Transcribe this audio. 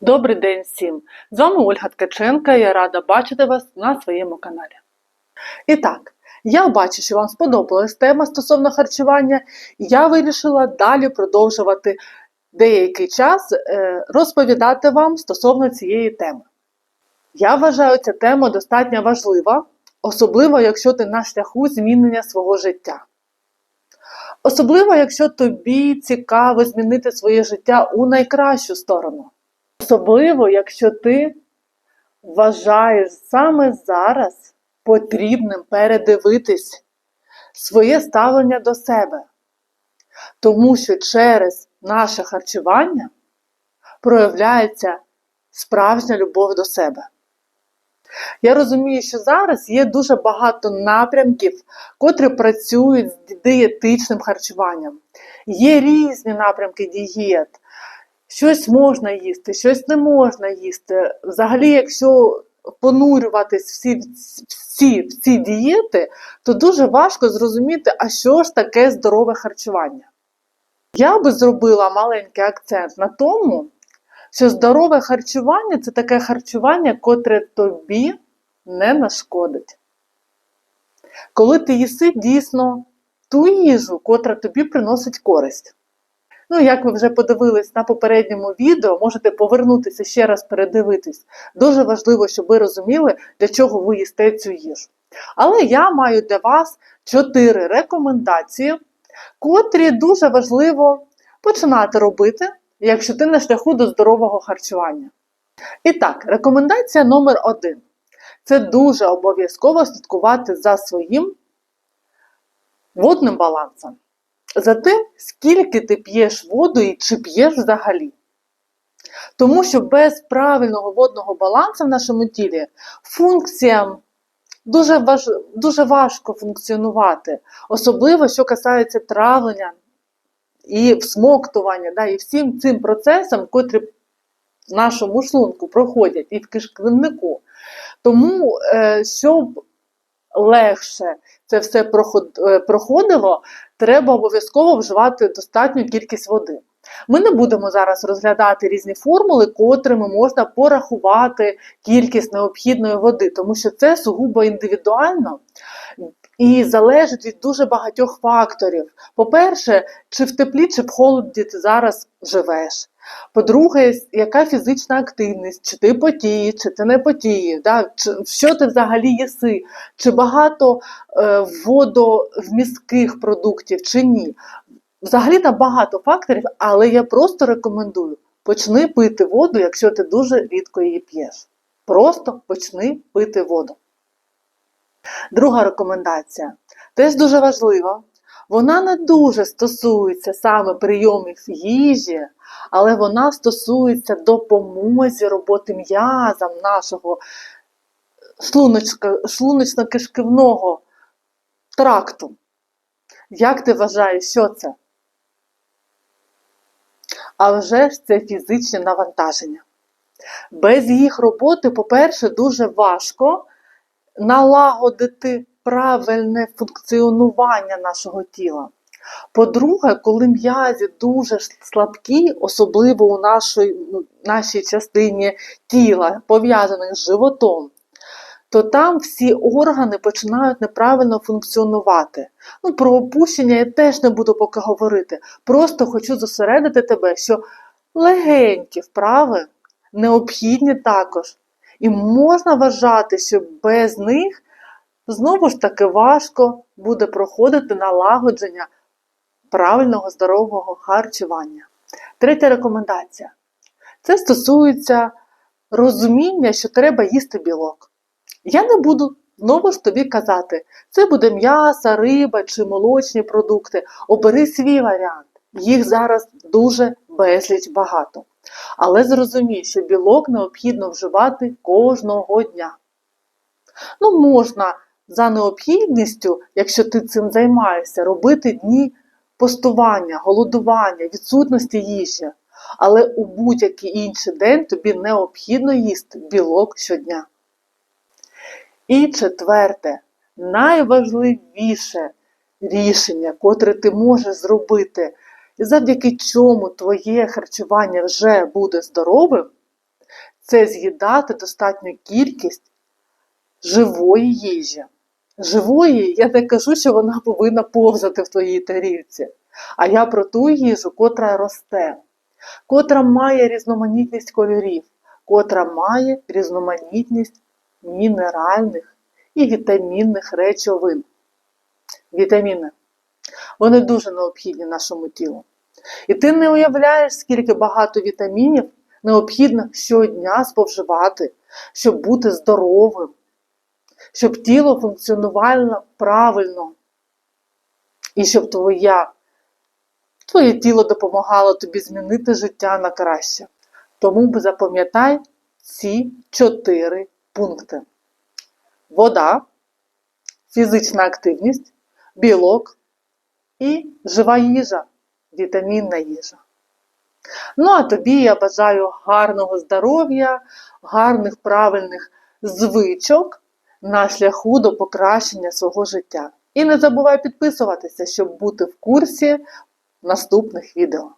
Добрий день всім! З вами Ольга Ткаченка я рада бачити вас на своєму каналі. І так, я бачу, що вам сподобалась тема стосовно харчування, і я вирішила далі продовжувати деякий час е, розповідати вам стосовно цієї теми. Я вважаю цю тему достатньо важлива, особливо якщо ти на шляху змінення свого життя. Особливо, якщо тобі цікаво змінити своє життя у найкращу сторону. Особливо, якщо ти вважаєш саме зараз потрібним передивитись своє ставлення до себе. Тому що через наше харчування проявляється справжня любов до себе. Я розумію, що зараз є дуже багато напрямків, котрі працюють з дієтичним харчуванням. Є різні напрямки дієт. Щось можна їсти, щось не можна їсти. Взагалі, якщо понурюватись всі, всі в ці дієти, то дуже важко зрозуміти, а що ж таке здорове харчування. Я би зробила маленький акцент на тому, що здорове харчування це таке харчування, котре тобі не нашкодить. Коли ти їси дійсно ту їжу, котра тобі приносить користь. Ну, як ви вже подивились на попередньому відео, можете повернутися ще раз передивитись. Дуже важливо, щоб ви розуміли, для чого ви їсте цю їжу. Але я маю для вас чотири рекомендації, котрі дуже важливо починати робити, якщо ти на шляху до здорового харчування. І так, рекомендація номер один. Це дуже обов'язково слідкувати за своїм водним балансом за тим, скільки ти п'єш воду і чи п'єш взагалі. Тому що без правильного водного балансу в нашому тілі функціям дуже важ... дуже важко функціонувати, особливо, що касається травлення і всмоктування, да, і всім цим процесам, котрі в нашому шлунку проходять і в кишківнику. Тому, е, щоб легше це все е, проходило, треба обов'язково вживати достатню кількість води. Ми не будемо зараз розглядати різні формули, котрими можна порахувати кількість необхідної води, тому що це сугубо індивідуально і залежить від дуже багатьох факторів. По-перше, чи в теплі, чи в холоді ти зараз живеш. По-друге, яка фізична активність, чи ти потієш, чи ти не потієш, да? що ти взагалі їси, чи багато е, водовмістких продуктів, чи ні. Взагалі там багато факторів, але я просто рекомендую почни пити воду, якщо ти дуже рідко її п'єш. Просто почни пити воду. Друга рекомендація теж дуже важлива. Вона не дуже стосується саме прийомів їжі, але вона стосується допомозі роботи м'язам нашого шлуночно-кишківного тракту. Як ти вважаєш, що це? А вже ж це фізичне навантаження. Без їх роботи, по-перше, дуже важко налагодити правильне функціонування нашого тіла. По-друге, коли м'язі дуже слабкі, особливо у нашій, ну, нашій частині тіла, пов'язаних з животом, то там всі органи починають неправильно функціонувати. Ну, Про опущення я теж не буду поки говорити. Просто хочу зосередити тебе, що легенькі вправи необхідні також. І можна вважати, що без них знову ж таки важко буде проходити налагодження правильного здорового харчування. Третя рекомендація. Це стосується розуміння, що треба їсти білок. Я не буду знову ж тобі казати, це буде м'ясо, риба чи молочні продукти. Обери свій варіант. Їх зараз дуже безліч багато. Але зрозумій, що білок необхідно вживати кожного дня. Ну, можна за необхідністю, якщо ти цим займаєшся, робити дні постування, голодування, відсутності їжі. Але у будь-який інший день тобі необхідно їсти білок щодня. І четверте, найважливіше рішення, котре ти можеш зробити, і завдяки чому твоє харчування вже буде здоровим, це з'їдати достатню кількість живої їжі. Живої, я не кажу, що вона повинна повзати в твоїй тарілці, а я про ту їжу, котра росте, котра має різноманітність кольорів, котра має різноманітність мінеральних і вітамінних речовин. Вітаміни. Вони дуже необхідні нашому тілу. І ти не уявляєш, скільки багато вітамінів необхідно щодня споживати, щоб бути здоровим, щоб тіло функціонувало правильно, і щоб твоя, твоє тіло допомагало тобі змінити життя на краще. Тому запам'ятай ці чотири пункти: вода, фізична активність, білок і жива їжа, вітамінна їжа. Ну, а тобі я бажаю гарного здоров'я, гарних правильних звичок на шляху до покращення свого життя. І не забувай підписуватися, щоб бути в курсі наступних відео.